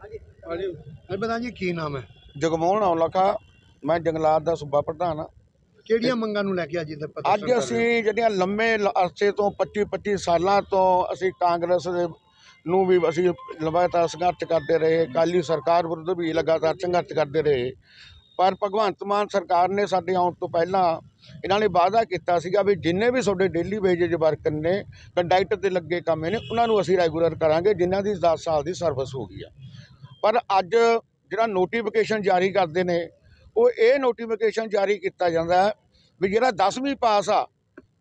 ਹਾਂਜੀ। ਪਤਾ ਜੀ ਕੀ ਨਾਮ ਹੈ? ਜਗਮੋਹਨ ਔਲਖਾ ਮੈਂ ਜੰਗਲਾਤ ਦਾ ਸੂਬਾ ਪ੍ਰਧਾਨ ਹਾਂ। ਕਿਹੜੀਆਂ ਮੰਗਾਂ ਨੂੰ ਲੈ ਕੇ ਅੱਜ ਇੱਥੇ ਪ੍ਰਦਰਸ਼ਨ ਅੱਜ? ਅਸੀਂ ਜਿਹੜੀਆਂ ਲੰਮੇ ਲ- ਅਰਸੇ ਤੋਂ 25 25 ਸਾਲਾਂ ਤੋਂ ਅਸੀਂ ਕਾਂਗਰਸ ਦੇ ਨੂੰ ਵੀ ਅਸੀਂ ਲਗਾਤਾਰ ਸੰਘਰਸ਼ ਕਰਦੇ ਰਹੇ ਅਕਾਲੀ ਸਰਕਾਰ ਵਿਰੁੱਧ ਵੀ ਲਗਾਤਾਰ ਸੰਘਰਸ਼ ਕਰਦੇ ਰਹੇ। ਪਰ ਭਗਵੰਤ ਮਾਨ ਸਰਕਾਰ ਨੇ ਸਾਡੇ ਆਉਣ ਤੋਂ ਪਹਿਲਾਂ ਇਹਨਾਂ ਨੇ ਵਾਅਦਾ ਕੀਤਾ ਸੀਗਾ ਵੀ ਜਿੰਨੇ ਵੀ ਤੁਹਾਡੇ ਡੇਲੀ ਵੇਜੇਜ ਵਰਕਰ ਨੇ ਕੰਡਕਟ ਤੇ ਲੱਗੇ ਕੰਮ ਨੇ ਉਹਨਾਂ ਨੂੰ ਅਸੀਂ ਰੈਗੂਲਰ ਕਰਾਂਗੇ ਜਿਨ੍ਹਾਂ ਦੀ 10 ਸਾਲ ਦੀ ਸਰਵਿਸ ਹੋ ਗਈ ਆ। ਪਰ ਅੱਜ ਜਿਹੜਾ ਨੋਟੀਫਿਕੇਸ਼ਨ ਜਾਰੀ ਕਰਦੇ ਨੇ, ਉਹ ਇਹ ਨੋਟੀਫਿਕੇਸ਼ਨ ਜਾਰੀ ਕੀਤਾ ਜਾਂਦਾ ਹੈ ਵੀ ਜਿਹੜਾ 10ਵੀਂ ਪਾਸ ਆ,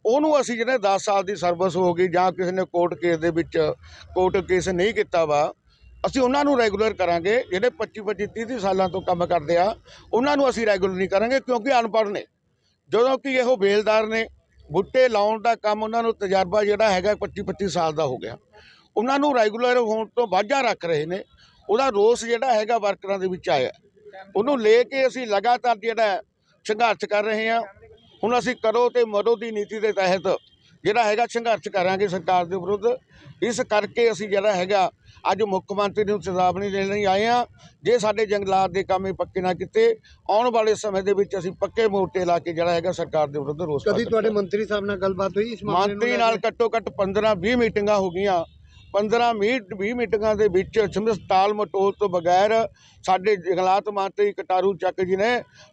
ਉਹਨੂੰ ਅਸੀਂ ਜਿਹੜੇ 10 ਸਾਲ ਦੀ ਸਰਵਿਸ ਹੋ ਗਈ ਜਾਂ ਕਿਸੇ ਨੇ ਕੋਰਟ ਕੇਸ ਦੇ ਵਿੱਚ ਕੋਰਟ ਕੇਸ ਨਹੀਂ ਕੀਤਾ ਵਾ, ਅਸੀਂ ਉਹਨਾਂ ਨੂੰ ਰੈਗੂਲਰ ਕਰਾਂਗੇ, ਜਿਹੜੇ 25 25 30 30 ਸਾਲਾਂ ਤੋਂ ਕੰਮ ਕਰਦੇ ਆ, ਉਹਨਾਂ ਨੂੰ ਅਸੀਂ ਰੈਗੂਲਰ ਨਹੀਂ ਕਰਾਂਗੇ ਕਿਉਂਕਿ ਅਨਪੜ੍ਹ ਨੇ। ਜਦੋਂ ਕਿ ਇਹੋ ਬੇਲਦਾਰ ਨੇ ਬੁੱਟੇ ਲਾਉਣ ਦਾ ਕੰਮ ਉਹਨਾਂ ਨੂੰ ਤਜਰਬਾ ਜਿਹੜਾ ਹੈਗਾ 25 25 ਸਾਲ ਦਾ ਹੋ ਗਿਆ। ਉਹਨਾਂ ਨੂੰ ਰੈਗੂਲਰ ਹੋਣ ਤੋਂ ਵਾਝਾ ਰੱਖ ਰਹੇ ਨੇ ਉਹਦਾ ਰੋਸ ਜਿਹੜਾ ਹੈਗਾ ਵਰਕਰਾਂ ਦੇ ਵਿੱਚ ਆਇਆ। ਉਹਨੂੰ ਲੈ ਕੇ ਅਸੀਂ ਲਗਾਤਾਰ ਜਿਹੜਾ ਸੰਘਰਸ਼ ਕਰ ਰਹੇ ਹਾਂ। ਹੁਣ ਅਸੀਂ ਕਰੋ ਤੇ ਮਰੋ ਦੀ ਨੀਤੀ ਦੇ ਤਹਿਤ ਜਿਹੜਾ ਹੈਗਾ ਸੰਘਰਸ਼ ਕਰਾਂਗੇ ਸਰਕਾਰ ਦੇ ਵਿਰੁੱਧ। ਇਸ ਕਰਕੇ ਅਸੀਂ ਜਿਹੜਾ ਹੈਗਾ ਅੱਜ ਮੁੱਖ ਮੰਤਰੀ ਨੂੰ ਚੇਤਾਵਨੀ ਦੇਣ ਲਈ ਆਏ ਹਾਂ ਜੇ ਸਾਡੇ ਜੰਗਲਾਤ ਦੇ ਕੰਮ ਪੱਕੇ ਨਾ ਕੀਤੇ ਆਉਣ ਵਾਲੇ ਸਮੇਂ ਦੇ ਵਿੱਚ ਅਸੀਂ ਪੱਕੇ ਮੋਰਚੇ ਲਾ ਕੇ ਜਿਹੜਾ ਹੈਗਾ ਸਰਕਾਰ ਦੇ ਵਿਰੁੱਧ ਰੋਸ ਕਦੀ ਤੁਹਾਡੇ ਮੰਤਰੀ ਸਾਹਿਬ ਨਾਲ ਗੱਲਬਾਤ ਹੋਈ ਇਸ ਮਾਮਲੇ ਨੂੰ ਮੰਤਰੀ ਨਾਲ? ਘੱਟੋ ਘੱਟ 15 20 ਮੀਟਿੰਗਾਂ ਹੋ ਗਈਆਂ। 15 ਮੀਟ 20 ਮੀਟਿੰਗਾਂ ਦੇ ਵਿੱਚ ਸਮਸ ਤਾਲ ਮਟੋਲ ਤੋਂ ਬਗੈਰ ਸਾਡੇ ਜੰਗਲਾਤ ਮੰਤਰੀ ਕਟਾਰੂ ਚੱਕ ਜੀ ਨੇ।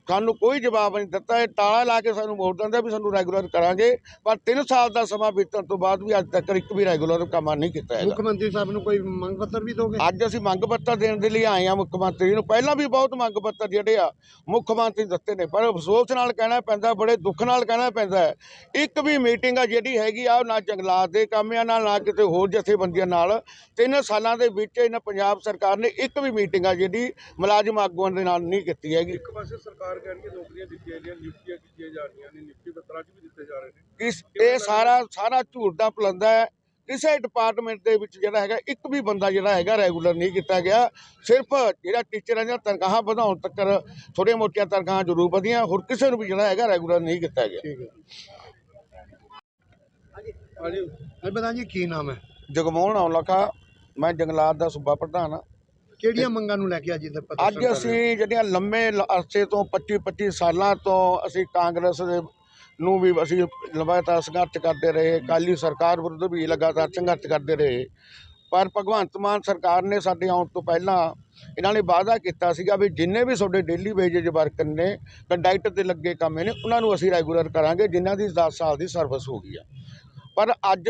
ਸਾਨੂੰ ਕੋਈ ਜਵਾਬ ਨਹੀਂ ਦਿੱਤਾ। ਇਹ ਤਾਲਾ ਲਾ ਕੇ ਸਾਨੂੰ ਮੋੜ ਦਿੰਦੇ ਵੀ ਸਾਨੂੰ ਰੈਗੂਲਰ ਕਰਾਂਗੇ। ਪਰ 3 ਸਾਲ ਦਾ ਸਮਾਂ ਬੀਤਣ ਤੋਂ ਬਾਅਦ ਵੀ ਅੱਜ ਤੱਕ ਇੱਕ ਵੀ ਰੈਗੂਲਰ ਕੰਮ ਨਹੀਂ ਕੀਤਾ ਮੁੱਖ ਮੰਤਰੀ ਸਾਹਿਬ ਨੂੰ ਕੋਈ ਮੰਗ ਪੱਤਰ ਵੀ ਦੋਗੇ? ਅੱਜ ਅਸੀਂ ਮੰਗ ਪੱਤਰ ਦੇਣ ਦੇ ਲਈ ਆਏ ਆ ਮੁੱਖ ਮੰਤਰੀ ਨੂੰ। ਪਹਿਲਾਂ ਵੀ ਬਹੁਤ ਮੰਗ ਪੱਤਰ ਜਿਹੜੇ ਆ ਮੁੱਖ ਮੰਤਰੀ ਦਿੱਤੇ ਨੇ। ਪਰ ਅਫਸੋਸ ਨਾਲ ਕਹਿਣਾ ਪੈਂਦਾ ਬੜੇ ਦੁੱਖ ਨਾਲ ਕਹਿਣਾ ਪੈਂਦਾ ਹੈ। ਇੱਕ ਵੀ ਮੀਟਿੰਗ ਆ ਜਿਹੜੀ ਹੈਗੀ ਆ ਉਹ ਨਾ ਜੰਗਲਾਤ ਦੇ ਕੰਮ ਆ ਨਾ ਨਾ ਕਿਤੇ ਹੋਰ ਜਥੇਬੰਦੀਆਂ ਨਾਲ ਤਿੰਨ ਸਾਲਾਂ ਦੇ ਵਿੱਚ ਇਹਨਾਂ ਪੰਜਾਬ ਸਰਕਾਰ ਨੇ ਇੱਕ ਵੀ ਮੀਟਿੰਗ ਆ ਜਿਹੜੀ ਮੁਲਾਜ਼ਮ ਆਗੂਆਂ ਦੇ ਨਾਲ ਨਹੀਂ ਕੀਤੀ ਹੈਗੀ। ਇੱਕ ਪਾਸੇ ਸਰਕਾਰ ਕਹਿਣਗੇ ਨੌਕਰੀਆਂ ਦਿੱਤੀਆਂ ਜਾਂਦੀਆਂ ਨਿਯੁਕਤੀਆਂ ਕੀਤੀਆਂ ਜਾ ਰਹੀਆਂ ਨੇ ਨਿਯੁਕਤੀ ਪੱਤਰਾਂ 'ਚ ਵੀ ਦਿੱਤੇ ਜਾ ਰਹੇ ਨੇ। ਕਿਸ ਇਹ ਸਾਰਾ ਸਾਰਾ ਝੂਠ ਦਾ ਪਲੰਦਾ ਹੈ। ਕਿਸੇ ਡਿਪਾਰਟਮੈਂਟ ਦੇ ਵਿੱਚ ਜਿਹੜਾ ਹੈਗਾ ਇੱਕ ਵੀ ਬੰਦਾ ਜਿਹੜਾ ਹੈਗਾ ਰੈਗੂਲਰ ਨਹੀਂ ਕੀਤਾ ਗਿਆ। ਸਿਰਫ ਜਿਹੜਾ ਟੀਚਰਾਂ ਦੀਆਂ ਤਨਖਾਹਾਂ ਵਧਾਉਣ ਤੱਕ ਥੋੜ੍ਹੀਆਂ ਮੋਟੀਆਂ ਤਨਖਾਹਾਂ ਜ਼ਰੂਰ ਵਧੀਆਂ ਹੋਰ ਕਿਸੇ ਨੂੰ ਵੀ ਜਿਹੜਾ ਹੈਗਾ ਰੈਗੂਲਰ ਨਹੀਂ ਕੀਤਾ ਗਿਆ। ਠੀਕ ਹੈ ਹਾਂਜੀ। ਇਹ ਪਤਾ ਜੀ ਕੀ ਨਾਮ ਹੈ? ਜਗਮੋਹਨ ਔਲਖਾ ਮੈਂ ਜੰਗਲਾਤ ਦਾ ਸੂਬਾ ਪ੍ਰਧਾਨ ਹਾਂ। ਕਿਹੜੀਆਂ ਮੰਗਾਂ ਨੂੰ ਲੈ ਕੇ ਅੱਜ ਇੱਥੇ ਪ੍ਰਦਰਸ਼ਨ ਅੱਜ? ਅਸੀਂ ਜਿਹੜੀਆਂ ਲੰਮੇ ਅਰਸੇ ਤੋਂ 25 25 ਸਾਲਾਂ ਤੋਂ ਅਸੀਂ ਕਾਂਗਰਸ ਦੇ ਨੂੰ ਵੀ ਅਸੀਂ ਲਗਾਤਾਰ ਸੰਘਰਸ਼ ਕਰਦੇ ਰਹੇ। ਅਕਾਲੀ ਸਰਕਾਰ ਵਿਰੁੱਧ ਵੀ ਲਗਾਤਾਰ ਸੰਘਰਸ਼ ਕਰਦੇ ਰਹੇ। ਪਰ ਭਗਵੰਤ ਮਾਨ ਸਰਕਾਰ ਨੇ ਸਾਡੇ ਆਉਣ ਤੋਂ ਪਹਿਲਾਂ ਇਹਨਾਂ ਨੇ ਵਾਅਦਾ ਕੀਤਾ ਸੀਗਾ ਵੀ ਜਿੰਨੇ ਵੀ ਤੁਹਾਡੇ ਡੇਲੀ ਵੇਜੇਜ ਵਰਕਰ ਨੇ ਕੰਡਕਟ ਤੇ ਲੱਗੇ ਕੰਮ ਨੇ ਉਹਨਾਂ ਨੂੰ ਅਸੀਂ ਰੈਗੂਲਰ ਕਰਾਂਗੇ ਜਿਨ੍ਹਾਂ ਦੀ 10 ਸਾਲ ਦੀ ਸਰਵਿਸ ਹੋ ਗਈ ਆ। ਪਰ ਅੱਜ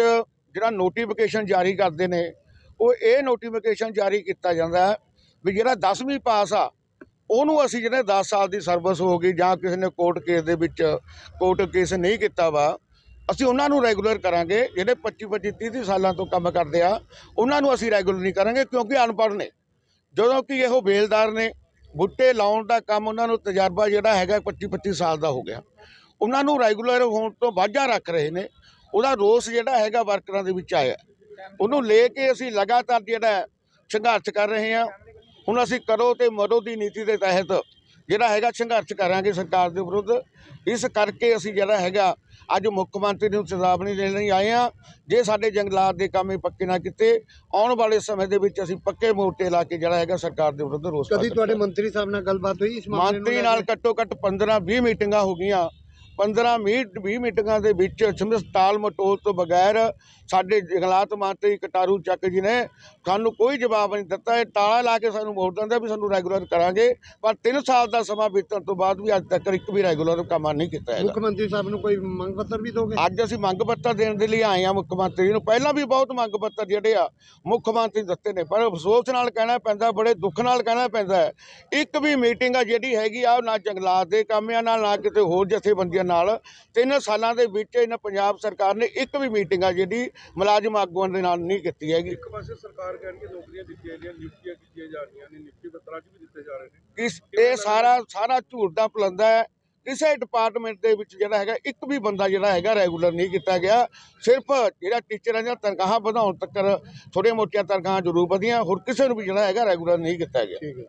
ਜਿਹੜਾ ਨੋਟੀਫਿਕੇਸ਼ਨ ਜਾਰੀ ਕਰਦੇ ਨੇ, ਉਹ ਇਹ ਨੋਟੀਫਿਕੇਸ਼ਨ ਜਾਰੀ ਕੀਤਾ ਜਾਂਦਾ ਵੀ ਜਿਹੜਾ 10ਵੀਂ ਪਾਸ ਆ, ਉਹਨੂੰ ਅਸੀਂ ਜਿਹੜੇ 10 ਸਾਲ ਦੀ ਸਰਵਿਸ ਹੋ ਗਈ ਜਾਂ ਕਿਸੇ ਨੇ ਕੋਰਟ ਕੇਸ ਦੇ ਵਿੱਚ ਕੋਰਟ ਕੇਸ ਨਹੀਂ ਕੀਤਾ ਵਾ, ਅਸੀਂ ਉਹਨਾਂ ਨੂੰ ਰੈਗੂਲਰ ਕਰਾਂਗੇ, ਜਿਹੜੇ 25 25 30 30 ਸਾਲਾਂ ਤੋਂ ਕੰਮ ਕਰਦੇ ਆ, ਉਹਨਾਂ ਨੂੰ ਅਸੀਂ ਰੈਗੂਲਰ ਨਹੀਂ ਕਰਾਂਗੇ ਕਿਉਂਕਿ ਅਨਪੜ੍ਹ ਨੇ। ਜਦੋਂ ਕਿ ਇਹੋ ਬੇਲਦਾਰ ਨੇ ਬੁੱਟੇ ਲਾਉਣ ਦਾ ਕੰਮ ਉਹਨਾਂ ਨੂੰ ਤਜਰਬਾ ਜਿਹੜਾ ਹੈਗਾ 25 25 ਸਾਲ ਦਾ ਹੋ ਗਿਆ। ਉਹਨਾਂ ਨੂੰ ਰੈਗੂਲਰ ਹੋਣ ਤੋਂ ਵਾਝਾ ਰੱਖ ਰਹੇ ਨੇ ਉਹਦਾ ਰੋਸ ਜਿਹੜਾ ਹੈਗਾ ਵਰਕਰਾਂ ਦੇ ਵਿੱਚ ਆਇਆ। ਉਹਨੂੰ ਲੈ ਕੇ ਅਸੀਂ ਲਗਾਤਾਰ ਜਿਹੜਾ ਹੈ ਸੰਘਰਸ਼ ਕਰ ਰਹੇ ਹਾਂ। ਹੁਣ ਅਸੀਂ ਕਰੋ ਤੇ ਮਰੋ ਦੀ ਨੀਤੀ ਦੇ ਤਹਿਤ ਜਿਹੜਾ ਹੈਗਾ ਸੰਘਰਸ਼ ਕਰਾਂਗੇ ਸਰਕਾਰ ਦੇ ਵਿਰੁੱਧ। ਇਸ ਕਰਕੇ ਅਸੀਂ ਜਿਹੜਾ ਹੈਗਾ ਅੱਜ ਮੁੱਖ ਮੰਤਰੀ ਨੂੰ ਚੇਤਾਵਨੀ ਦੇਣ ਲਈ ਆਏ ਹਾਂ। ਜੇ ਸਾਡੇ ਜੰਗਲਾਤ ਦੇ ਕੰਮ ਇਹ ਪੱਕੇ ਨਾ ਕੀਤੇ ਆਉਣ ਵਾਲੇ ਸਮੇਂ ਦੇ ਵਿੱਚ ਅਸੀਂ ਪੱਕੇ ਮੋਰਚੇ ਲਾ ਕੇ ਜਿਹੜਾ ਹੈਗਾ ਸਰਕਾਰ ਦੇ ਵਿਰੁੱਧ ਰੋਸ ਕਦੀ ਤੁਹਾਡੇ ਮੰਤਰੀ ਸਾਹਿਬ ਨਾਲ ਗੱਲਬਾਤ ਹੋਈ ਇਸ ਮੰਤਰੀ ਨਾਲ? ਘੱਟੋ ਘੱਟ 15 20 ਮੀਟਿੰਗਾਂ ਹੋ ਗਈਆਂ। 15 ਮੀਟ 20 ਮੀਟਿੰਗਾਂ ਦੇ ਵਿੱਚ ਸਮਸ ਤਾਲ ਮਟੋਲ ਤੋਂ ਬਗੈਰ ਸਾਡੇ ਜੰਗਲਾਤ ਮੰਤਰੀ ਕਟਾਰੂ ਚੱਕ ਜੀ ਨੇ। ਸਾਨੂੰ ਕੋਈ ਜਵਾਬ ਨਹੀਂ ਦਿੱਤਾ। ਇਹ ਤਾਲਾ ਲਾ ਕੇ ਸਾਨੂੰ ਮੋੜ ਦਿੰਦੇ ਵੀ ਸਾਨੂੰ ਰੈਗੂਲਰ ਕਰਾਂਗੇ। ਪਰ 3 ਸਾਲ ਦਾ ਸਮਾਂ ਬੀਤਣ ਤੋਂ ਬਾਅਦ ਵੀ ਅੱਜ ਤੱਕ ਇੱਕ ਵੀ ਰੈਗੂਲਰ ਕੰਮ ਨਹੀਂ ਕੀਤਾ ਮੁੱਖ ਮੰਤਰੀ ਸਾਹਿਬ ਨੂੰ ਕੋਈ ਮੰਗ ਪੱਤਰ ਵੀ ਦੋਗੇ? ਅੱਜ ਅਸੀਂ ਮੰਗ ਪੱਤਰ ਦੇਣ ਦੇ ਲਈ ਆਏ ਆ ਮੁੱਖ ਮੰਤਰੀ ਨੂੰ। ਪਹਿਲਾਂ ਵੀ ਬਹੁਤ ਮੰਗ ਪੱਤਰ ਜਿਹੜੇ ਆ ਮੁੱਖ ਮੰਤਰੀ ਦਿੱਤੇ ਨੇ। ਪਰ ਅਫਸੋਸ ਨਾਲ ਕਹਿਣਾ ਪੈਂਦਾ ਬੜੇ ਦੁੱਖ ਨਾਲ ਕਹਿਣਾ ਪੈਂਦਾ ਹੈ। ਇੱਕ ਵੀ ਮੀਟਿੰਗ ਆ ਜਿਹੜੀ ਹੈਗੀ ਆ ਉਹ ਨਾ ਜੰਗਲਾਤ ਦੇ ਕੰਮ ਆ ਨਾ ਨਾ ਕਿਤੇ ਹੋਰ ਜਥੇਬੰਦੀਆਂ ਨਾਲ ਤਿੰਨ ਸਾਲਾਂ ਦੇ ਵਿੱਚ ਇਹਨਾਂ ਪੰਜਾਬ ਸਰਕਾਰ ਨੇ ਇੱਕ ਵੀ ਮੀਟਿੰਗ ਆ ਜਿਹੜੀ ਮੁਲਾਜ਼ਮ ਆਗੂਆਂ ਦੇ ਨਾਲ ਨਹੀਂ ਕੀਤੀ ਹੈਗੀ। ਇੱਕ ਪਾਸੇ ਸਰਕਾਰ ਕਹਿਣਗੇ ਨੌਕਰੀਆਂ ਦਿੱਤੀਆਂ ਜਾਂਦੀਆਂ ਨਿਯੁਕਤੀਆਂ ਕੀਤੀਆਂ ਜਾ ਰਹੀਆਂ ਨੇ ਨਿਯੁਕਤੀ ਪੱਤਰਾਂ 'ਚ ਵੀ ਦਿੱਤੇ ਜਾ ਰਹੇ ਨੇ। ਕਿਸ ਇਹ ਸਾਰਾ ਸਾਰਾ ਝੂਠ ਦਾ ਪਲੰਦਾ ਹੈ। ਕਿਸੇ ਡਿਪਾਰਟਮੈਂਟ ਦੇ ਵਿੱਚ ਜਿਹੜਾ ਹੈਗਾ ਇੱਕ ਵੀ ਬੰਦਾ ਜਿਹੜਾ ਹੈਗਾ ਰੈਗੂਲਰ ਨਹੀਂ ਕੀਤਾ ਗਿਆ। ਸਿਰਫ ਜਿਹੜਾ ਟੀਚਰਾਂ ਦੀਆਂ ਤਨਖਾਹਾਂ ਵਧਾਉਣ ਤੱਕ ਥੋੜ੍ਹੀਆਂ ਮੋਟੀਆਂ ਤਨਖਾਹਾਂ ਜ਼ਰੂਰ ਵਧੀਆਂ ਹੋਰ ਕਿਸੇ ਨੂੰ ਵੀ ਜਿਹੜਾ ਹੈਗਾ ਰੈਗੂਲਰ ਨਹੀਂ ਕੀਤਾ ਗਿਆ। ਠੀਕ ਹੈ